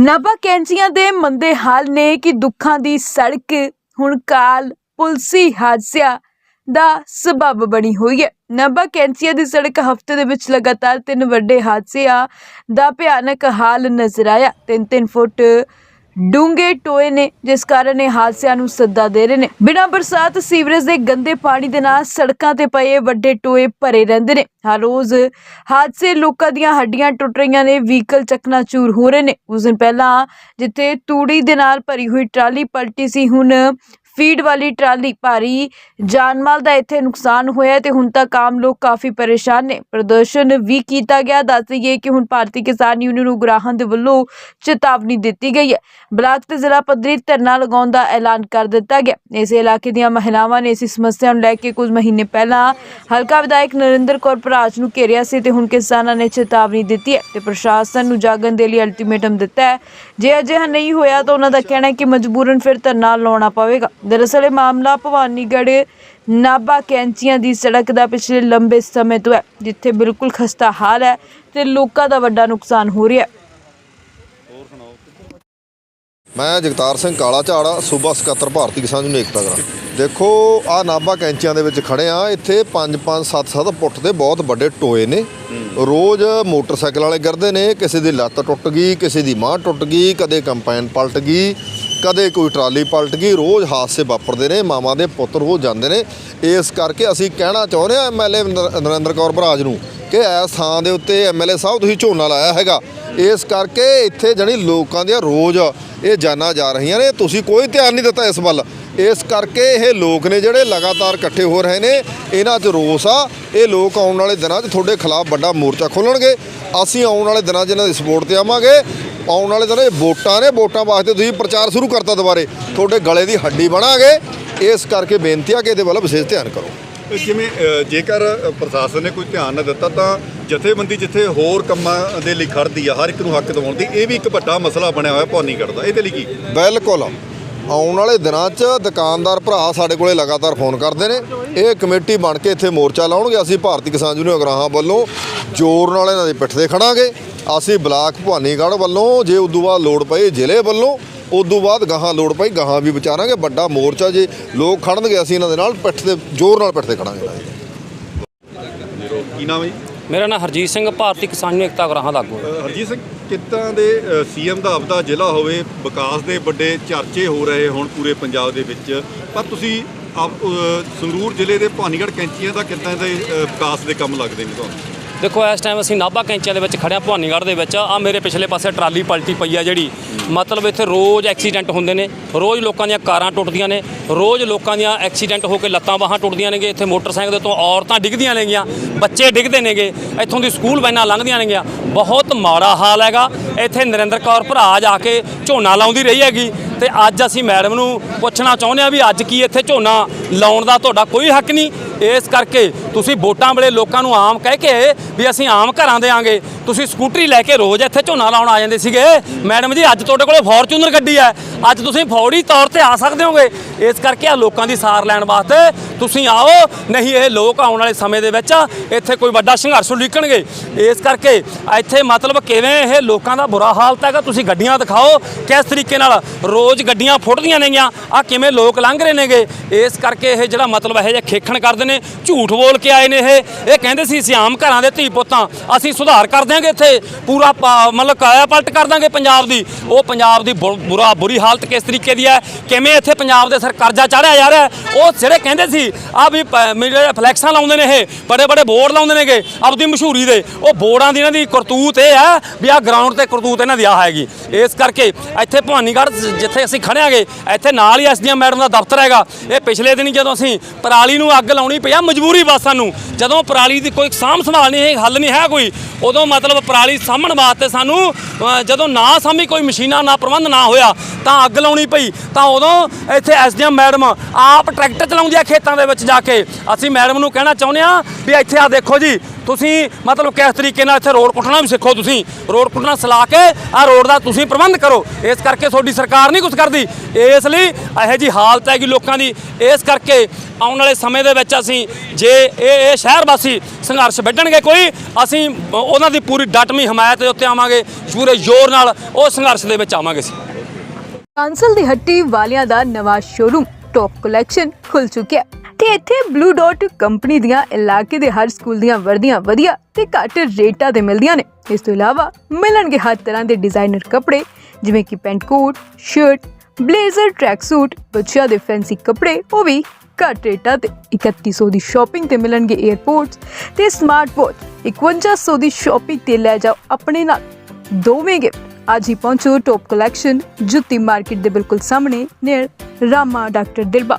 ਨਾਭਾ ਕੈਂਚੀਆਂ ਦੇ ਮੰਦੇ ਹਾਲ ਨੇ ਕਿ ਦੁੱਖਾਂ ਦੀ ਸੜਕ ਹੁਣ ਕਾਲ ਪੁਲਸੀ ਹਾਦਸਿਆਂ ਦਾ ਸਬਬ ਬਣੀ ਹੋਈ ਹੈ। ਨਾਭਾ ਕੈਂਚੀਆਂ ਦੀ ਸੜਕ ਹਫ਼ਤੇ ਦੇ ਵਿੱਚ ਲਗਾਤਾਰ ਤਿੰਨ ਵੱਡੇ ਹਾਦਸਿਆਂ ਦਾ ਭਿਆਨਕ ਹਾਲ ਨਜ਼ਰ ਆਇਆ। ਤਿੰਨ ਤਿੰਨ ਫੁੱਟ ਡੂੰਘੇ ਟੋਏ ਨੇ, ਜਿਸ ਕਾਰਨ ਇਹ ਹਾਦਸਿਆਂ ਨੂੰ ਸੱਦਾ ਦੇ ਰਹੇ ਨੇ। ਬਿਨਾਂ ਬਰਸਾਤ ਸੀਵਰੇਜ ਦੇ ਗੰਦੇ ਪਾਣੀ ਦੇ ਨਾਲ ਸੜਕਾਂ ਤੇ ਪਏ ਵੱਡੇ ਟੋਏ ਭਰੇ ਰਹਿੰਦੇ ਨੇ। ਹਰ ਰੋਜ਼ ਹਾਦਸੇ ਲੋਕਾਂ ਦੀਆਂ ਹੱਡੀਆਂ ਟੁੱਟ ਰਹੀਆਂ ਨੇ, ਵਹੀਕਲ ਚਕਨਾਚੂਰ ਹੋ ਰਹੇ ਨੇ। ਉਸ ਦਿਨ ਪਹਿਲਾਂ ਜਿੱਥੇ ਤੂੜੀ ਦੇ ਨਾਲ ਭਰੀ ਹੋਈ ਟਰਾਲੀ ਪਲਟੀ ਸੀ, ਹੁਣ ਫੀਡ ਵਾਲੀ ਟਰਾਲੀ ਭਾਰੀ ਜਾਨਮਾਲ ਦਾ ਇੱਥੇ ਨੁਕਸਾਨ ਹੋਇਆ ਹੈ ਤੇ ਹੁਣ ਤੱਕ ਆਮ ਲੋਕ ਕਾਫੀ ਪਰੇਸ਼ਾਨ ਨੇ। ਪ੍ਰਦਰਸ਼ਨ ਵੀ ਕੀਤਾ ਗਿਆ। ਦੱਸ ਦਈਏ ਕਿ ਹੁਣ ਭਾਰਤੀ ਕਿਸਾਨ ਯੂਨੀਅਨ ਉਗਰਾਹਾਂ ਦੇ ਵੱਲੋਂ ਚੇਤਾਵਨੀ ਦਿੱਤੀ ਗਈ ਹੈ। ਬਲਾਕ ਤੇ ਜ਼ਿਲ੍ਹਾ ਪੱਧਰੀ ਧਰਨਾ ਲਗਾਉਣ ਦਾ ਐਲਾਨ ਕਰ ਦਿੱਤਾ ਗਿਆ। ਇਸ ਇਲਾਕੇ ਦੀਆਂ ਮਹਿਲਾਵਾਂ ਨੇ ਇਸ ਸਮੱਸਿਆ ਨੂੰ ਲੈ ਕੇ ਕੁਝ ਮਹੀਨੇ ਪਹਿਲਾਂ ਹਲਕਾ ਵਿਧਾਇਕ ਨਰਿੰਦਰ ਕੌਰ ਭਰਾਜ ਨੂੰ ਘੇਰਿਆ ਸੀ ਤੇ ਹੁਣ ਕਿਸਾਨਾਂ ਨੇ ਚੇਤਾਵਨੀ ਦਿੱਤੀ ਹੈ ਤੇ ਪ੍ਰਸ਼ਾਸਨ ਨੂੰ ਜਾਗਣ ਦੇ ਲਈ ਅਲਟੀਮੇਟਮ ਦਿੱਤਾ ਹੈ। ਜੇ ਅਜਿਹਾ ਨਹੀਂ ਹੋਇਆ ਤਾਂ ਉਹਨਾਂ ਦਾ ਕਹਿਣਾ ਹੈ ਕਿ ਮਜਬੂਰਨ ਫਿਰ ਧਰਨਾ ਲਾਉਣਾ ਪਵੇਗਾ। ਦਰਅਸਲ ਇਹ ਮਾਮਲਾ ਭਵਾਨੀਗੜ੍ਹ ਨਾਭਾ ਕੈਂਚੀਆਂ ਦੀ ਸੜਕ ਦਾ ਪਿਛਲੇ ਲੰਬੇ ਸਮੇਂ ਤੋਂ ਹੈ, ਜਿੱਥੇ ਬਿਲਕੁਲ ਖਸਤਾ ਹਾਲ ਹੈ ਤੇ ਲੋਕਾਂ ਦਾ ਵੱਡਾ ਨੁਕਸਾਨ ਹੋ ਰਿਹਾ ਹੈ। ਮੈਂ ਜਗਤਾਰ ਸਿੰਘ ਕਾਲਾ ਝਾੜਾ ਸੂਬਾ ਸਕੱਤਰ ਭਾਰਤੀ ਕਿਸਾਨ ਯੂਨੀਅਨ ਏਕਤਾ ਗਰਾਂ ਦੇਖੋ, ਆ ਨਾਭਾ ਕੈਂਚੀਆਂ ਦੇ ਵਿੱਚ ਖੜੇ ਆ, ਇੱਥੇ 5-5 7-7 ਫੁੱਟ ਦੇ ਬਹੁਤ ਵੱਡੇ ਟੋਏ ਨੇ। ਰੋਜ਼ ਮੋਟਰਸਾਈਕਲ ਵਾਲੇ ਗਿਰਦੇ ਨੇ, ਕਿਸੇ ਦੀ ਲੱਤ ਟੁੱਟ ਗਈ, ਕਿਸੇ ਦੀ ਬਾਂਹ ਟੁੱਟ ਗਈ, ਕਦੇ ਕੰਪਾਈਨ ਪਲਟ ਗਈ ਕਦੇ ਕੋਈ ਟਰਾਲੀ ਪਲਟ ਗਈ, ਰੋਜ਼ ਹਾਦਸੇ ਵਾਪਰਦੇ ਨੇ, ਮਾਵਾਂ ਦੇ ਪੁੱਤ ਰੋਜ਼ ਜਾਂਦੇ ਨੇ। ਇਸ ਕਰਕੇ ਅਸੀਂ ਕਹਿਣਾ ਚਾਹੁੰਦੇ ਆ ਐਮਐਲਏ ਨਰਿੰਦਰ ਕੌਰ ਭਰਾਜ ਨੂੰ ਕਿ ਇਸ ਥਾਂ ਦੇ ਉੱਤੇ ਐਮਐਲਏ ਸਾਹਿਬ ਤੁਸੀਂ ਝੋਨਾ ਲਾਇਆ ਹੈਗਾ। ਇਸ ਕਰਕੇ ਇੱਥੇ ਜਣੀ ਲੋਕਾਂ ਦੀਆਂ ਰੋਜ਼ ਇਹ ਜਾਨਾਂ ਜਾ ਰਹੀਆਂ ਨੇ। ਤੁਸੀਂ ਕੋਈ ਧਿਆਨ ਨਹੀਂ ਦਿੱਤਾ ਇਸ ਵੱਲ। ਇਸ ਕਰਕੇ ਇਹ ਲੋਕ ਨੇ ਜਿਹੜੇ ਲਗਾਤਾਰ ਇਕੱਠੇ ਹੋ ਰਹੇ ਨੇ, ਇਹਨਾਂ 'ਚ ਰੋਸ ਆ। ਇਹ ਲੋਕ ਆਉਣ ਵਾਲੇ ਦਿਨਾਂ 'ਚ ਤੁਹਾਡੇ ਖਿਲਾਫ ਵੱਡਾ ਮੋਰਚਾ ਖੋਲਣਗੇ। ਅਸੀਂ ਆਉਣ ਵਾਲੇ ਦਿਨਾਂ 'ਚ ਇਹਨਾਂ ਦੀ ਸਪੋਰਟ ਤੇ ਆਵਾਂਗੇ। ਆਉਣ ਵਾਲੇ ਦਿਨਾਂ 'ਚ ਵੋਟਾਂ ਨੇ ਵੋਟਾਂ ਵਾਸਤੇ ਤੁਸੀਂ ਪ੍ਰਚਾਰ ਸ਼ੁਰੂ ਕਰਤਾ ਦੁਬਾਰੇ। ਤੁਹਾਡੇ ਗਲੇ ਦੀ ਹੱਡੀ ਬਣਾਗੇ ਇਸ ਕਰਕੇ ਬੇਨਤੀ ਆ ਕਿ ਇਹਦੇ ਵੱਲ ਵਿਸ਼ੇਸ਼ ਧਿਆਨ ਕਰੋ। ਜਿਵੇਂ ਜੇਕਰ ਪ੍ਰਸ਼ਾਸਨ ਨੇ ਕੋਈ ਧਿਆਨ ਨਾ ਦਿੱਤਾ ਤਾਂ ਜਥੇਬੰਦੀ ਜਿੱਥੇ ਹੋਰ ਕੰਮਾਂ ਦੇ ਲਈ ਖੜਦੀ ਆ ਹਰ ਇੱਕ ਨੂੰ ਹੱਕ ਦਿਵਾਉਣ ਦੀ ਇਹ ਵੀ ਇੱਕ ਵੱਡਾ ਮਸਲਾ ਬਣਿਆ ਹੋਇਆ ਭਵਾਨੀਗੜ੍ਹ ਦਾ। ਇਹਦੇ ਲਈ ਕੀ? ਬਿਲਕੁਲ। ਆਉਣ ਵਾਲੇ ਦਿਨਾਂ 'ਚ ਦੁਕਾਨਦਾਰ ਭਰਾ ਸਾਡੇ ਕੋਲੇ ਲਗਾਤਾਰ ਫੋਨ ਕਰਦੇ ਨੇ। ਇਹ ਕਮੇਟੀ ਬਣ ਕੇ ਇੱਥੇ ਮੋਰਚਾ ਲਾਉਣਗੇ। ਅਸੀਂ ਭਾਰਤੀ ਕਿਸਾਨ ਯੂਨੀਅਨ ਅਗਰਾਹਾਂ ਵੱਲੋਂ ਜ਼ੋਰ ਨਾਲ ਇਹਨਾਂ ਦੇ ਪਿੱਠ ਤੇ ਖੜਾਂਗੇ। ਅਸੀਂ ਬਲਾਕ ਭਵਾਨੀਗੜ੍ਹ ਵੱਲੋਂ ਜੇ ਉਦੋਂ ਬਾਅਦ ਲੋੜ ਪਈ ਜ਼ਿਲ੍ਹੇ ਵੱਲੋਂ ਉਦੋਂ ਬਾਅਦ ਗਾਹਾਂ ਲੋੜ ਪਈ ਗਾਹਾਂ ਵੀ ਵਿਚਾਰਾਂਗੇ ਵੱਡਾ ਮੋਰਚਾ ਜੇ ਲੋਕ ਖੜਨਗੇ ਅਸੀਂ ਇਹਨਾਂ ਦੇ ਨਾਲ ਪਿੱਠ ਤੇ ਜ਼ੋਰ ਨਾਲ ਪਿੱਠ ਤੇ ਖੜਾਂਗੇ। ਕੀ ਨਾਮ ਹੈ ਜੀ? ਮੇਰਾ ਨਾਮ ਹਰਜੀਤ ਸਿੰਘ ਭਾਰਤੀ ਕਿਸਾਨ ਯੂਨੀਅਨ ਏਕਤਾ ਗਰਾਹਾਂ ਲਾਗੂ ਹਰਜੀਤ ਸਿੰਘ ਕਿੱਦਾਂ ਦੇ ਸੀਐਮ ਦਾ ਆਪਦਾ ਜ਼ਿਲ੍ਹਾ ਹੋਵੇ ਵਿਕਾਸ ਦੇ ਵੱਡੇ ਚਰਚੇ ਹੋ ਰਹੇ ਹੁਣ ਪੂਰੇ ਪੰਜਾਬ ਦੇ ਵਿੱਚ ਪਰ ਤੁਸੀਂ ਸੰਗਰੂਰ ਜ਼ਿਲ੍ਹੇ ਦੇ ਭਵਾਨੀਗੜ੍ਹ ਕੈਂਚੀਆਂ ਦਾ ਕਿੱਦਾਂ ਦੇ ਵਿਕਾਸ ਦੇ ਕੰਮ ਲੱਗਦੇ ਨੇ ਤੁਹਾਨੂੰ? ਦੇਖੋ, ਇਸ ਟਾਈਮ ਅਸੀਂ ਨਾਭਾ ਕੈਂਚੀਆਂ ਦੇ ਵਿੱਚ ਖੜਿਆ ਭਵਾਨੀਗੜ੍ਹ ਦੇ ਵਿੱਚ। ਆ ਮੇਰੇ ਪਿਛਲੇ ਪਾਸੇ ਟਰਾਲੀ ਪਲਟੀ ਪਈ ਆ ਜਿਹੜੀ। ਮਤਲਬ ਇੱਥੇ ਰੋਜ਼ ਐਕਸੀਡੈਂਟ ਹੁੰਦੇ ਨੇ, ਰੋਜ਼ ਲੋਕਾਂ ਦੀਆਂ ਕਾਰਾਂ ਟੁੱਟਦੀਆਂ ਨੇ, ਰੋਜ਼ ਲੋਕਾਂ ਦੀਆਂ ਐਕਸੀਡੈਂਟ ਹੋ ਕੇ ਲੱਤਾਂ ਬਾਹਾਂ ਟੁੱਟਦੀਆਂ ਨੇਗੇ। ਇੱਥੇ ਮੋਟਰਸਾਈਕਲ ਦੇ ਤੋਂ ਔਰਤਾਂ ਡਿੱਗਦੀਆਂ ਨੇਗੀਆਂ, ਬੱਚੇ ਡਿੱਗਦੇ ਨੇਗੇ। ਇੱਥੋਂ ਦੀ ਸਕੂਲ ਵੈਨਾਂ ਲੰਘਦੀਆਂ ਨੇਗੀਆਂ। ਬਹੁਤ ਮਾੜਾ ਹਾਲ ਹੈਗਾ। ਇੱਥੇ ਨਰਿੰਦਰ ਕੌਰ ਭਰਾ ਜਾ ਕੇ ਝੋਨਾ ਲਾਉਂਦੀ ਰਹੀ ਹੈਗੀ ਤੇ ਅੱਜ ਅਸੀਂ ਮੈਡਮ ਨੂੰ ਪੁੱਛਣਾ ਚਾਹੁੰਦੇ ਆ ਵੀ ਅੱਜ ਕੀ ਇੱਥੇ ਝੋਨਾ ਲਾਉਣ ਦਾ ਤੁਹਾਡਾ ਕੋਈ ਹੱਕ ਨਹੀਂ। ਇਸ ਕਰਕੇ ਤੁਸੀਂ ਵੋਟਾਂ ਵੇਲੇ ਲੋਕਾਂ ਨੂੰ ਆਮ ਕਹਿ ਕੇ ਵੀ ਅਸੀਂ ਆਮ ਘਰਾਂ ਦੇ ਆਂਗੇ। ਤੁਸੀਂ ਸਕੂਟਰੀ ਲੈ ਕੇ ਰੋਜ਼ ਇੱਥੇ ਝੋਨਾ ਲਾਉਣ ਆ ਜਾਂਦੇ ਸੀਗੇ। ਮੈਡਮ ਜੀ, ਅੱਜ ਤੁਹਾਡੇ ਕੋਲੇ ਫੋਰਚੂਨਰ ਗੱਡੀ ਹੈ। ਅੱਜ ਤੁਸੀਂ ਫੌਰੀ ਤੌਰ ਤੇ ਆ ਸਕਦੇ ਹੋਗੇ। ਇਸ ਕਰਕੇ ਆ ਲੋਕਾਂ ਦੀ ਸਾਰ ਲੈਣ ਵਾਸਤੇ ਤੁਸੀਂ ਆਓ। ਨਹੀਂ, ਇਹ ਲੋਕ ਆਉਣ ਵਾਲੇ ਸਮੇਂ ਦੇ ਵਿੱਚ ਇੱਥੇ ਕੋਈ ਵੱਡਾ ਸੰਘਰਸ਼ ਉਲੀਕਣਗੇ। ਇਸ ਕਰਕੇ ਇੱਥੇ ਮਤਲਬ ਕਿਵੇਂ ਇਹ ਲੋਕਾਂ ਦਾ ਬੁਰਾ ਹਾਲਤ ਹੈਗਾ, ਤੁਸੀਂ ਗੱਡੀਆਂ ਦਿਖਾਓ। ਕਿਸ ਤਰੀਕੇ ਨਾਲ ਰੋਜ਼ ਗੱਡੀਆਂ ਫੁੱਟਦੀਆਂ ਨੇਗੀਆਂ ਆ ਕਿਵੇਂ ਲੋਕ ਲੰਘ ਰਹੇ ਨੇਗੇ। ਇਸ ਕਰਕੇ ਇਹ ਜਿਹੜਾ ਮਤਲਬ ਇਹ ਜੇ ਖੇਖਣ ਕਰਦੇ ਨੇ, ਝੂਠ ਬੋਲ ਕੇ ਆਏ ਨੇ ਇਹ। ਇਹ ਕਹਿੰਦੇ ਸੀ, ਅਸੀਂ ਆਮ ਘਰਾਂ ਦੇ ਧੀ ਪੁੱਤਾਂ, ਅਸੀਂ ਸੁਧਾਰ ਕਰ ਦਿਆਂਗੇ ਇੱਥੇ। ਪੂਰਾ ਪਾ- ਮਤਲਬ ਕਾਇਆ ਪਲਟ ਕਰ ਦਾਂਗੇ ਪੰਜਾਬ ਦੀ। ਉਹ ਪੰਜਾਬ ਦੀ ਬੁ- ਬੁਰਾ, ਬੁਰੀ ਹਾਲਤ ਕਿਸ ਤਰੀਕੇ ਦੀ ਹੈ? ਕਿਵੇਂ ਇੱਥੇ ਪੰਜਾਬ ਦੇ ਸਰ ਕਰਜ਼ਾ ਚਾੜਿਆ ਜਾ ਰਿਹਾ ਉਹ ਜਿਹੜੇ ਕਹਿੰਦੇ ਸੀ ਆ ਵੀ ਜਿਹੜੇ ਫਲੈਕਸਾਂ ਲਾਉਂਦੇ ਨੇ ਇਹ, ਬੜੇ ਬੜੇ ਬੋਰਡ ਲਾਉਂਦੇ ਨੇਗੇ, ਆਪਦੀ ਮਸ਼ਹੂਰੀ ਦੇ। ਉਹ ਬੋਰਡਾਂ ਦੀ ਇਹਨਾਂ ਦੀ ਕਰਤੂਤ ਇਹ ਹੈ ਵੀ ਆ ਗਰਾਊਂਡ ਤੇ ਕਰਤੂਤ ਇਹਨਾਂ ਦੀ ਆ ਹੈਗੀ। ਇਸ ਕਰਕੇ ਇੱਥੇ ਭਵਾਨੀਗੜ੍ਹ ਜਿੱਥੇ ਅਸੀਂ ਖੜਿਆਂਗੇ ਇੱਥੇ ਨਾਲ ਹੀ ਐਸਡੀਐਮ ਮੈਡਮ ਦਾ ਦਫ਼ਤਰ ਹੈਗਾ। ਇਹ ਪਿਛਲੇ ਦਿਨੀ ਜਦੋਂ ਅਸੀਂ ਪਰਾਲੀ ਨੂੰ ਅੱਗ ਲਾਉਣੀ ਪਿਆ ਮਜਬੂਰੀ ਬਸ ਸਾਨੂੰ ਜਦੋਂ ਪਰਾਲੀ ਦੀ ਕੋਈ ਸਾਂਭ ਸੰਭਾਲ ਨਹੀਂ ਹੱਲ ਨਹੀਂ ਹੈ ਕੋਈ, ਉਦੋਂ ਮਤਲਬ ਪਰਾਲੀ ਸਾਂਭਣ ਵਾਸਤੇ ਸਾਨੂੰ ਜਦੋਂ ਨਾ ਸਾਂਭੀ ਕੋਈ ਮਸ਼ੀਨਾਂ, ਨਾ ਪ੍ਰਬੰਧ ਨਾ ਹੋਇਆ, ਤਾਂ ਅੱਗ ਲਾਉਣੀ ਪਈ। ਤਾਂ ਉਦੋਂ ਇੱਥੇ ਐਸਡੀਐਮ ਮੈਡਮ ਆਪ ਟਰੈਕਟਰ ਚਲਾਉਂਦੀ ਆ ਖੇਤਾਂ ਦੇ ਵਿੱਚ ਜਾ ਕੇ ਅਸੀਂ ਮੈਡਮ ਨੂੰ ਕਹਿਣਾ ਚਾਹੁੰਦੇ ਆ ਵੀ ਇੱਥੇ ਆ ਦੇਖੋ ਜੀ, ਤੁਸੀਂ ਮਤਲਬ ਕਿਸ ਤਰੀਕੇ ਨਾਲ ਇੱਥੇ ਰੋਡ ਪੁੱਟਣਾ ਵੀ ਸਿੱਖੋ ਤੁਸੀਂ। ਰੋਡ ਪੁੱਟਣਾ ਸਲਾ ਕੇ ਆ ਰੋਡ ਦਾ ਤੁਸੀਂ ਪ੍ਰਬੰਧ ਕਰੋ। ਇਸ ਕਰਕੇ ਤੁਹਾਡੀ ਸਰਕਾਰ ਨਹੀਂ ਕੁਝ ਕਰਦੀ। ਇਸ ਲਈ ਇਹੋ ਜੀ ਹਾਲਤ ਹੈਗੀ ਲੋਕਾਂ ਦੀ। ਇਸ ਕਰਕੇ ਆਉਣ ਵਾਲੇ ਸਮੇਂ ਦੇ ਵਿੱਚ ਅਸੀਂ ਜੇ ਇਹ ਇਹ ਸ਼ਹਿਰ ਵਾਸੀ ਸੰਘਰਸ਼ ਵੱਢਣਗੇ ਕੋਈ, ਅਸੀਂ ਉਹਨਾਂ ਦੀ ਪੂਰੀ ਡਟਮੀ ਹਮਾਇਤ ਦੇ ਉੱਤੇ ਆਵਾਂਗੇ। ਪੂਰੇ ਜ਼ੋਰ ਨਾਲ ਉਹ ਸੰਘਰਸ਼ ਦੇ ਵਿੱਚ ਆਵਾਂਗੇ ਅਸੀਂ। ਕਾਂਸਲ ਦੀ ਹੱਟੀ ਵਾਲਿਆਂ ਦਾ ਨਵਾਂ ਸ਼ੋਰੂਮ ਟੌਪ ਕਲੈਕਸ਼ਨ ਖੁੱਲ ਚੁੱਕਿਆ ਤੇ ਇੱਥੇ ਬਲੂ ਡਾਟ ਕੰਪਨੀ ਦੀਆਂ ਇਲਾਕੇ ਦੇ ਹਰ ਸਕੂਲ ਦੀਆਂ ਵਰਦੀਆਂ ਵਧੀਆ ਤੇ ਘੱਟ ਰੇਟਾਂ ਤੇ ਮਿਲਦੀਆਂ ਨੇ। ਇਸ ਤੋਂ ਇਲਾਵਾ ਮਿਲਣਗੇ ਹਰ ਤਰ੍ਹਾਂ ਦੇ ਡਿਜ਼ਾਈਨਰ ਕੱਪੜੇ, ਜਿਵੇਂ ਕਿ pant coat shirt blazer track suit ਬੱਚਿਆਂ ਦੇ ਫੈਂਸੀ ਕੱਪੜੇ, ਉਹ ਵੀ ਘੱਟ ਰੇਟਾਂ ਤੇ। 3100 ਦੀ ਸ਼ਾਪਿੰਗ ਤੇ ਮਿਲਣਗੇ 에ਅਰਪੋਰਟਸ ਤੇ ਸਮਾਰਟ ਵਾਚ 5100 ਦੀ ਸ਼ਾਪਿੰਗ ਤੇ ਲੈ ਜਾਓ ਆਪਣੇ ਨਾਲ। ਦੋਵੇਂ ਗਿਫਟ ਅੱਜ ਹੀ ਪਹੁੰਚੋ ਟੌਪ ਕਲੈਕਸ਼ਨ ਜੁੱਤੀ ਮਾਰਕੀਟ ਦੇ ਬਿਲਕੁਲ ਸਾਹਮਣੇ ਨੀਅਰ ਰਾਮਾ, ਡਾਕਟਰ ਦਿਲਬਾ